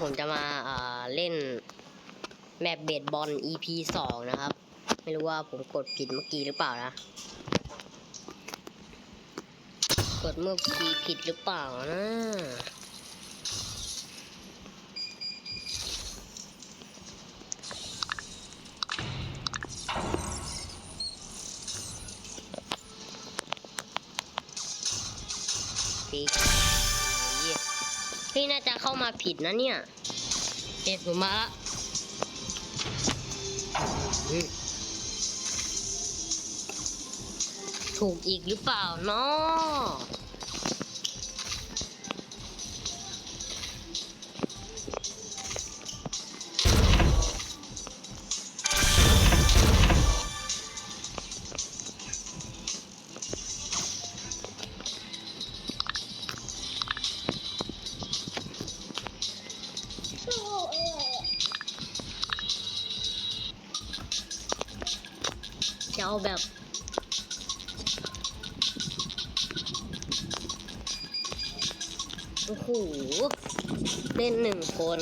ผมจะมาเล่นแมปเบดบอล EP สองนะครับ ไม่รู้ว่าผมกดผิดเมื่อกี้หรือเปล่านะ กดเมื่อกี้ผิดหรือเปล่านะปีก พี่น่าจะเข้ามาผิดนะเนี่ยเอ็ดผมมาละอืมถูกอีกหรือเปล่าเนาะ จะเอาแบบ โอ้โห เล่นหนึ่งคน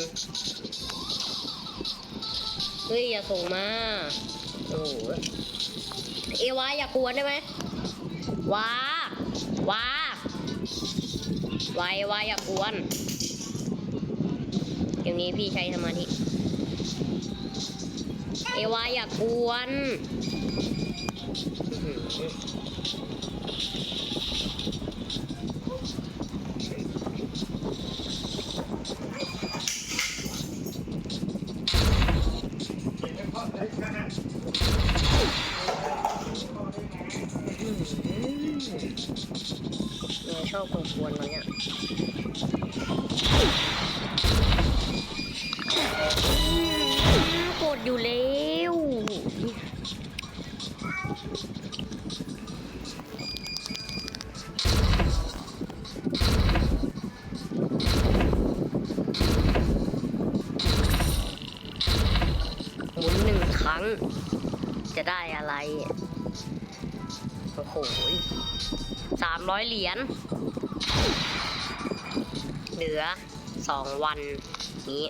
เฮ้ย อย่าส่งมา โอ้โหเอวาอย่ากวนได้ไหมว้าว้าวายวายอย่ากวนเกมนี้พี่ใช้สมาธิ เอวาอย่ากวน นยชอบกวนๆมันเนี่ยโกดอยู่เลย รั้ง จะได้อะไร โอ้โหสามร้อยเหรียญ เหลือสองวันนี้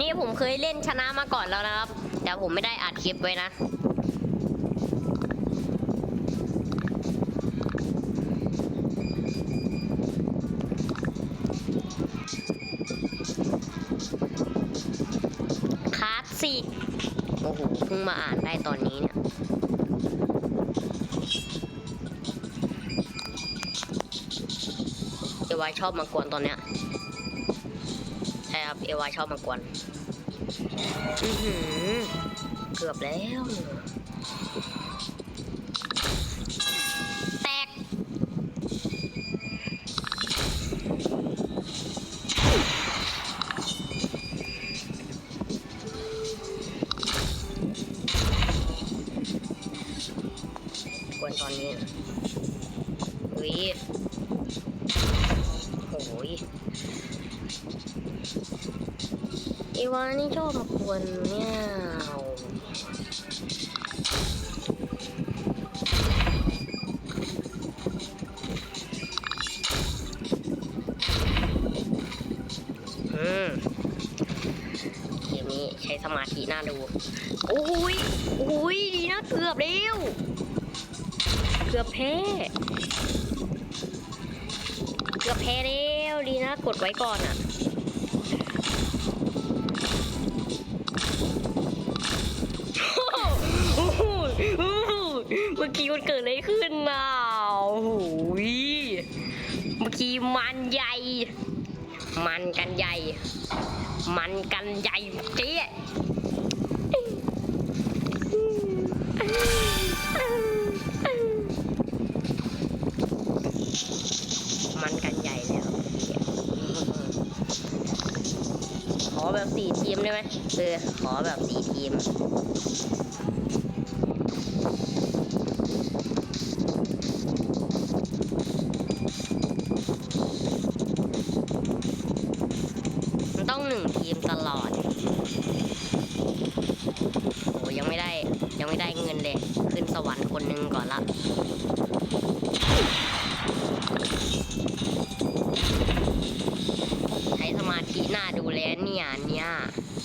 นี่ผมเคยเล่นชนะมาก่อนแล้วนะครับ แต่ผมไม่ได้อัดคลิปไว้นะ คลาสสิก โอ้โห เพิ่งมาอ่านได้ตอนนี้เนี่ยเอวายชอบมากวนตอนเนี้ยใช่ครับเอวายชอบมากวน อือหือเกือบแล้ว แตกกวนตอนนี้นะอุ้ยโอ้ย อีวานี่ชอบมากวนเนี่ยอืมเกมนี้ใช้สมาธิน่าดูโอ้ยโอ้ยดีนะเกือบแล้วเกือบแพ้เกือบแพ้แล้วดีนะกดไว้ก่อนอะ มันเกิดอะไรขึ้นน่ะโอ้โหเมื่อกี้มันใหญ่ มันกันใหญ่ มันกันใหญ่เจ๊มันกันใหญ่แล้วขอแบบสี่ทีมได้ไหมเออขอแบบสี่ทีม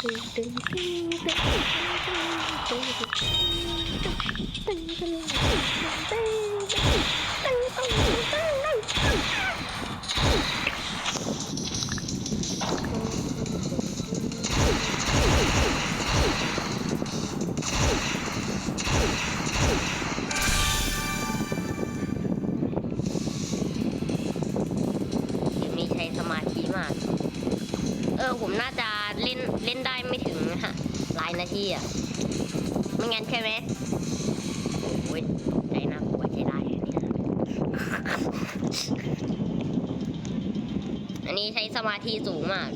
ผมน่าจะ เล่นได้ไม่ถึงฮะหลายนาทีอะไม่งั้นใช่ไหมโอ้ยใจนะกลัวใช้ได้อันนี้อันนี้ใช้สมาธิสูงมาก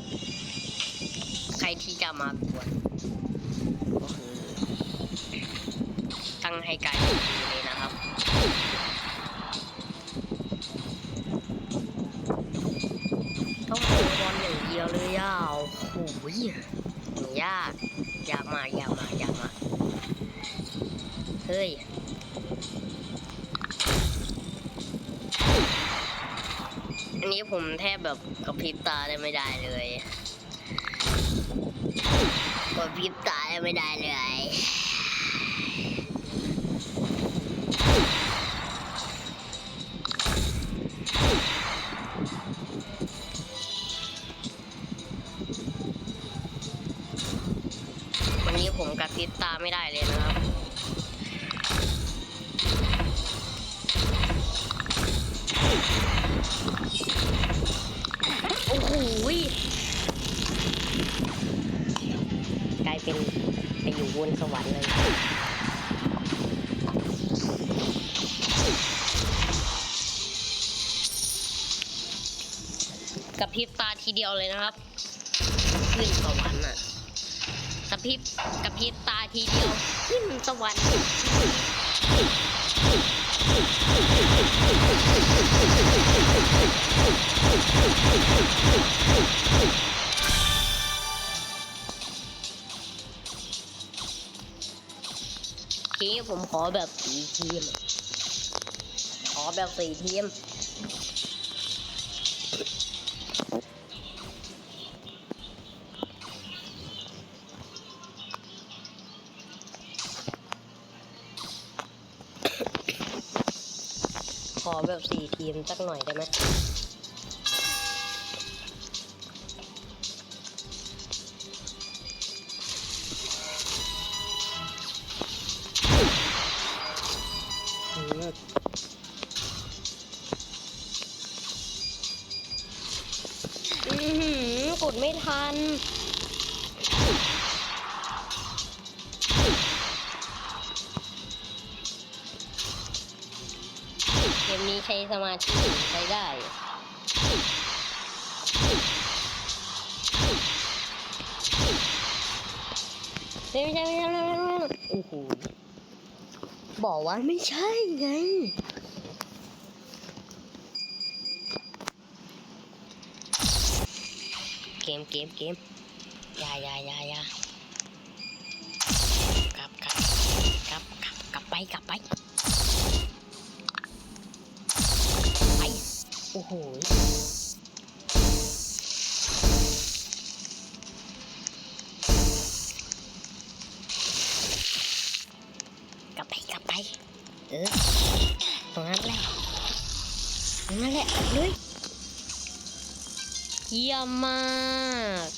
ใครที่จะมากวนก็คือตั้งให้ไกลเลยนะครับต้องโดนบอลอย่างเดียวเลยอะ โอ้โหยากยากมากยากมากยากมากเฮ้ยอันนี้ผมแทบแบบกระพริบตาได้ไม่ได้เลยกระพริบตาได้ไม่ได้เลย ระพริบตาไม่ได้เลยนะครับโอ้โหกลายเป็นไปอยู่บนสวรรค์เลยกระพริบตาทีเดียวเลยนะครับ ขึ้นสวรรค์อะ พริบกระพริบตาทีเดียวขึ้นสวรรค์ทีผมขอแบบสี่ทีม ขอแบบสี่ทีม ขอแบบสี่ทีมสักหน่อยได้ไหมอืมกดไม่ทัน ใช้สมาธิใช้ได้ไม่ใช่ไม่ใช่ไม่ใช่ไม่ใช่โอ้โหบอกว่าไม่ใช่ไงเกมเกมเกมยายายายากลับกลับกลับกลับกลับไปกลับไป โหกลับไปกลับไป เออตรงนั้นแหละตรงนั้นแหละเลยเยี่ยมมาก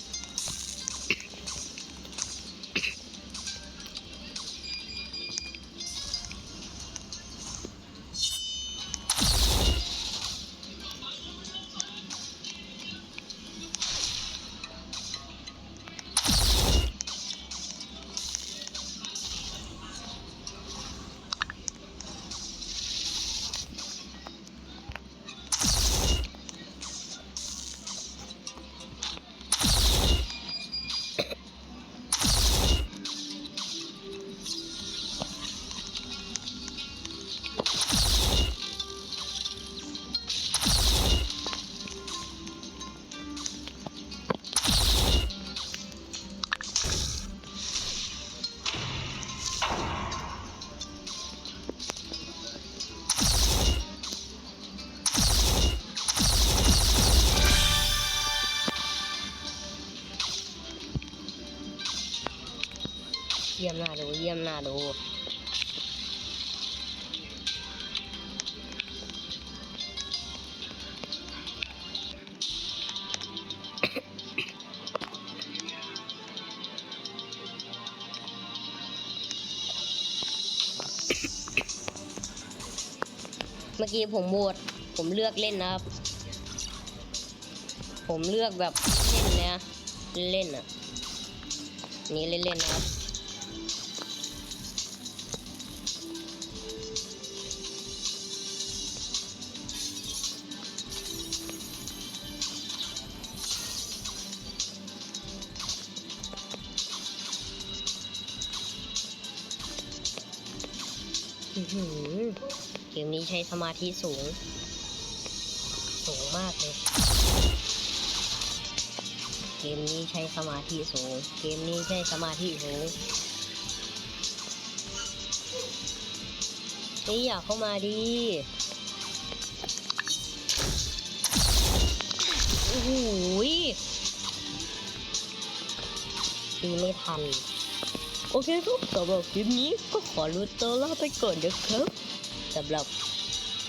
เยี่ยมน่าดูเมื่อกี้ผมโหวตผมเลือกเล่นนะครับ ผมเลือกแบบเล่นนะเล่นอะ นี่เล่นๆนะครับ เกมนี้ใช้สมาธิสูง สูงมากเลย เกมนี้ใช้สมาธิสูง เกมนี้ใช้สมาธิสูงนี่อยากเข้ามาดีโอ้โหยตีไม่ทัน โอเคครับสำหรับคลิปนี้ก็ขอลุตัวลาไปก่อนนะครับสำหรับ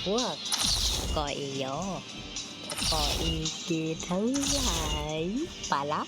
พวกกอเอยอกออินเกทั้งหลายไปละ